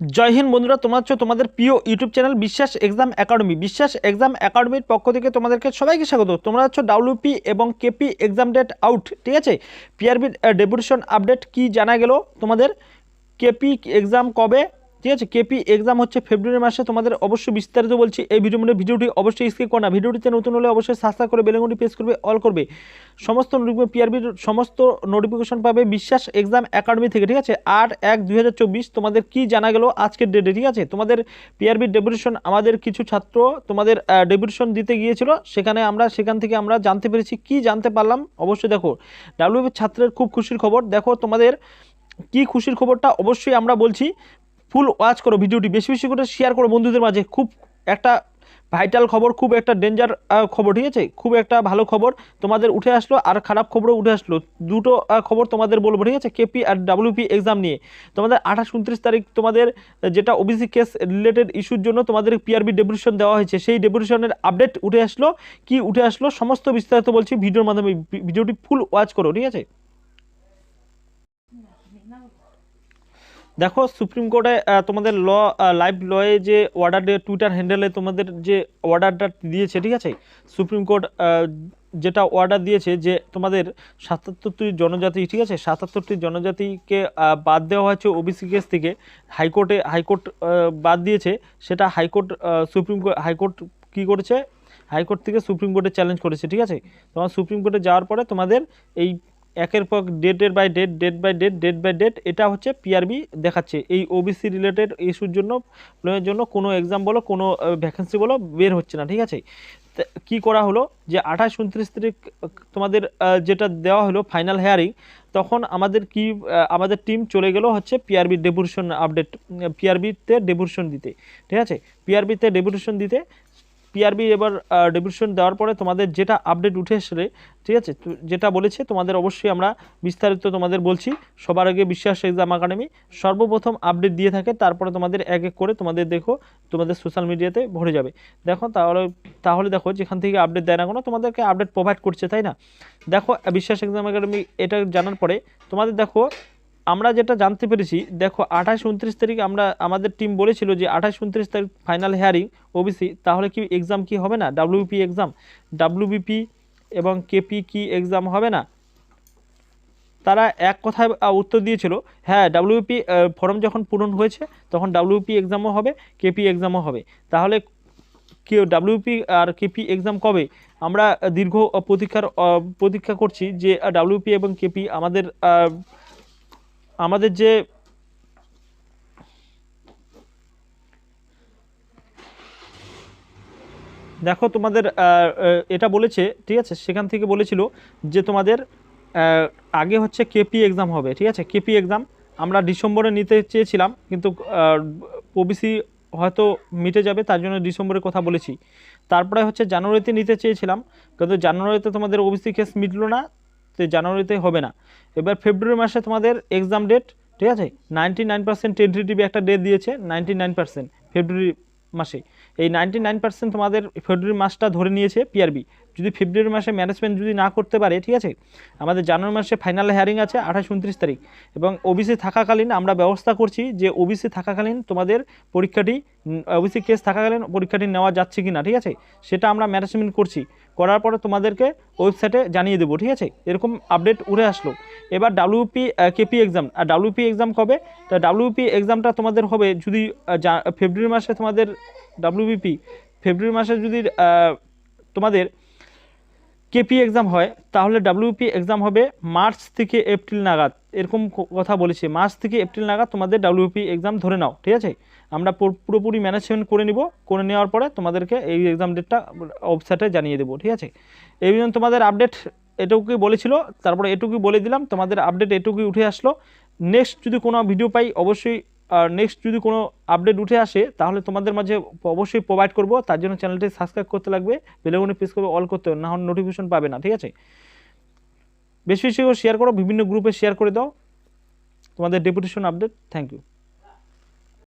জয় হিন্দ বন্ধুরা, তোমরা হচ্ছে তোমাদের প্রিয় YouTube channel Biswas exam academy. Biswas exam একাডেমির পক্ষ থেকে তোমাদেরকে সবাইকে স্বাগত। তোমরা হচ্ছে ডাব্লিউপি এবং কেপি এক্সাম ডেট আউট, ঠিক আছে? পিআরবির ডেপুটেশন আপডেট কি জানা গেল তোমাদের? কেপি এক্সাম কবে? ঠিক আছে কেপি এক্সাম হচ্ছে ফেব্রুয়ারি মাসে, তোমাদের অবশ্যই বিস্তারিত বলছি। এই ভিডিও মধ্যে ভিডিওটি অবশ্যই স্কিপ করো না। ভিডিওটিতে নতুন হলে অবশ্যই সাবস্ক্রাইব করে বেলেগুটি প্রেস করবে অল করবে। সমস্ত পিআরবির সমস্ত নোটিফিকেশন পাবে বিশ্বাস এক্সাম একাডেমি থেকে, ঠিক আছে? আট এক দুই তোমাদের কি জানা গেল আজকের ডেটে ঠিক আছে? তোমাদের পিআরবির ডেপুটেশন আমাদের কিছু ছাত্র তোমাদের ডেপুটেশন দিতে গিয়েছিল, সেখানে আমরা, সেখান থেকে আমরা জানতে পেরেছি। কি জানতে পারলাম? অবশ্যই দেখো। ডাব্লিউবি ছাত্রের খুব খুশির খবর। দেখো তোমাদের কি খুশির খবরটা অবশ্যই আমরা বলছি। ফুল ওয়াচ করো ভিডিওটি, বেশি বেশি করে শেয়ার করো বন্ধুদের মাঝে। খুব একটা ভাইটাল খবর, খুব একটা ডেঞ্জার খবর, ঠিক আছে? খুব একটা ভালো খবর তোমাদের উঠে আসলো আর খারাপ খবরও উঠে আসলো। দুটো খবর তোমাদের বলব, ঠিক আছে? কেপি আর ডাব্লিউপি এক্সাম নিয়ে। তোমাদের আঠাশ, উনত্রিশ তারিখ তোমাদের যেটা ওবিসি কেস রিলেটেড ইস্যুর জন্য তোমাদের পিআরবি ডেপুটেশন দেওয়া হয়েছে। সেই ডেপুটেশনের আপডেট উঠে আসলো। কি উঠে আসলো? সমস্ত বিস্তারিত বলছি। ভিডিওর মাধ্যমে, ভিডিওটি ফুল ওয়াচ করো, ঠিক আছে? দেখো সুপ্রিম কোর্টে তোমাদের ল লাইভ লয়ে যে অর্ডার টুইটার হ্যান্ডেলে তোমাদের যে অর্ডারটা দিয়েছে, ঠিক আছে? সুপ্রিম কোর্ট যেটা অর্ডার দিয়েছে যে তোমাদের সাতাত্তরটি জনজাতি, ঠিক আছে? সাতাত্তরটি জনজাতিকে বাদ দেওয়া হয়েছে ওবিসি কেস থেকে। হাইকোর্টে হাইকোর্ট বাদ দিয়েছে। সেটা high court supreme court high court কী করেছে? হাইকোর্ট থেকে সুপ্রিম কোর্টে চ্যালেঞ্জ করেছে, ঠিক আছে? তোমার সুপ্রিম কোর্টে যাওয়ার পরে তোমাদের এই একের পর ডেটের by date date by date date by date, এটা হচ্ছে পিআরবি দেখাচ্ছে। এই ওবিসি রিলেটেড ইস্যুর জন্য প্রয়োজনের জন্য কোনো এক্সাম বলো, কোনো ভ্যাকেন্সি বলো বের হচ্ছে না, ঠিক আছে? কী করা হলো যে আঠাশ, উনত্রিশ তারিখ, তোমাদের যেটা দেওয়া হলো ফাইনাল হেয়ারিং তখন আমাদের কি আমাদের টিম চলে গেল হচ্ছে পিআরবি ডেপুটেশন আপডেট পিআরবিতে ডেপুটেশন দিতে, ঠিক আছে? পিআরবিতে ডেপুটেশন দিতে পিআরবি এবার ডেপুটেশন দেওয়ার পরে তোমাদের যেটা আপডেট উঠে এসে ঠিক আছে? যেটা বলেছে, তোমাদের অবশ্যই আমরা বিস্তারিত তোমাদের বলছি। সবার আগে বিশ্বাস এক্সাম একাডেমি সর্বপ্রথম আপডেট দিয়ে থাকে, তারপরে তোমাদের এক এক করে তোমাদের দেখো, তোমাদের সোশ্যাল মিডিয়াতে ভরে যাবে। দেখো, তাহলে তাহলে দেখো, যেখান থেকে আপডেট দেয় না কোনো, তোমাদেরকে আপডেট প্রোভাইড করছে, তাই না? দেখো, বিশ্বাস এক্সাম একাডেমি এটা জানার পরে তোমাদের দেখো আমরা যেটা জানতে পেরেছি, দেখো আঠাশ উনত্রিশ তারিখ আমরা, আমাদের টিম বলেছিল যে আঠাশ উনত্রিশ তারিখ ফাইনাল হেয়ারিং ওবিসি তাহলে কি এক্সাম কি হবে না? ডাব্লিউপি এক্সাম ডাব্লিউবিপি এবং কেপি কি এক্সাম হবে না? তারা এক কথায় উত্তর দিয়েছিল হ্যাঁ ডাব্লিউপি ফর্ম যখন পূরণ হয়েছে, তখন ডাব্লিউপি এক্সামও হবে কেপি এক্সামও হবে। তাহলে কি ডাব্লিউপি আর কেপি এক্সাম কবে? আমরা দীর্ঘ প্রতীক্ষার প্রতীক্ষা করছি যে ডাব্লিউপি এবং কেপি আমাদের আমাদের যে দেখো তোমাদের এটা বলেছে, ঠিক আছে? সেখান থেকে বলেছিল যে তোমাদের আগে হচ্ছে কেপি এক্সাম হবে, ঠিক আছে? কেপি এক্সাম আমরা ডিসেম্বরে নিতে চেয়েছিলাম, কিন্তু ওবিসি হয়তো মিটে যাবে, তার জন্য ডিসেম্বরের কথা বলেছি। তারপরে হচ্ছে জানুয়ারিতে নিতে চেয়েছিলাম, কিন্তু জানুয়ারিতে তোমাদের ওবিসি কেস মিটলো না তো জানুয়ারিতে হবে না। এবার ফেব্রুয়ারি মাসে তোমাদের এক্সাম ডেট ঠিক আছে? নাইনটি নাইন পার্সেন্ট একটা ডেট দিয়েছে নাইনটি নাইন পার্সেন্ট ফেব্রুয়ারি মাসে। এই নাইনটি নাইন পার্সেন্ট তোমাদের ফেব্রুয়ারি মাসটা ধরে নিয়েছে পিআরবি যদি ফেব্রুয়ারি মাসে ম্যানেজমেন্ট যদি না করতে পারে, ঠিক আছে? আমাদের জানুয়ারি মাসে ফাইনাল হেয়ারিং আছে আঠাশ উনত্রিশ তারিখ। এবং ওবিসি থাকাকালীন আমরা ব্যবস্থা করছি যে ওবিসি থাকাকালীন তোমাদের পরীক্ষাটি ওবিসি কেস থাকাকালীন পরীক্ষাটি নেওয়া যাচ্ছে কি না ঠিক আছে? সেটা আমরা ম্যানেজমেন্ট করছি। করার পরে তোমাদেরকে ওয়েবসাইটে জানিয়ে দেবো, ঠিক আছে? এরকম আপডেট উঠে আসলো। এবার ডাব্লিউপি কেপি এক্সাম আর ডাব্লিউপি এক্সাম কবে? তা ডাব্লিউপি এক্সামটা তোমাদের হবে যদি ফেব্রুয়ারি মাসে তোমাদের ডাব্লিউবিপি ফেব্রুয়ারি মাসে যদি তোমাদের কেপি এক্সাম হয়, তাহলে ডাব্লিউপি এক্সাম হবে মার্চ থেকে এপ্রিল নাগাদ। এরকম কথা বলেছে। মার্চ থেকে এপ্রিল নাগাদ তোমাদের ডাব্লিউপি এক্সাম ধরে নাও, ঠিক আছে? আমরা পুরোপুরি ম্যানেজমেন্ট করে নিব। করে নেওয়ার পরে তোমাদেরকে এই এক্সাম ডেটটা ওয়েবসাইটে জানিয়ে দেবো, ঠিক আছে? এই জন্য তোমাদের আপডেট এটুকুই বলেছিল। তারপরে এটুকুই বলে দিলাম। তোমাদের আপডেট এটুকুই উঠে আসলো। নেক্সট যদি কোনো ভিডিও পাই, অবশ্যই নেক্সট যদি কোনো আপডেট উঠে আসে, তাহলে তোমাদের মাঝে অবশ্যই প্রোভাইড করব। তার জন্য চ্যানেলটি সাবস্ক্রাইব করতে লাগবে বেলেগুনে প্রেস করবে অল করতে হবে, না হলে নোটিফিকেশন পাবে না, ঠিক আছে? বেশি বেশি করে শেয়ার করো, বিভিন্ন গ্রুপে শেয়ার করে দাও। তোমাদের ডেপুটেশন আপডেট থ্যাংক ইউ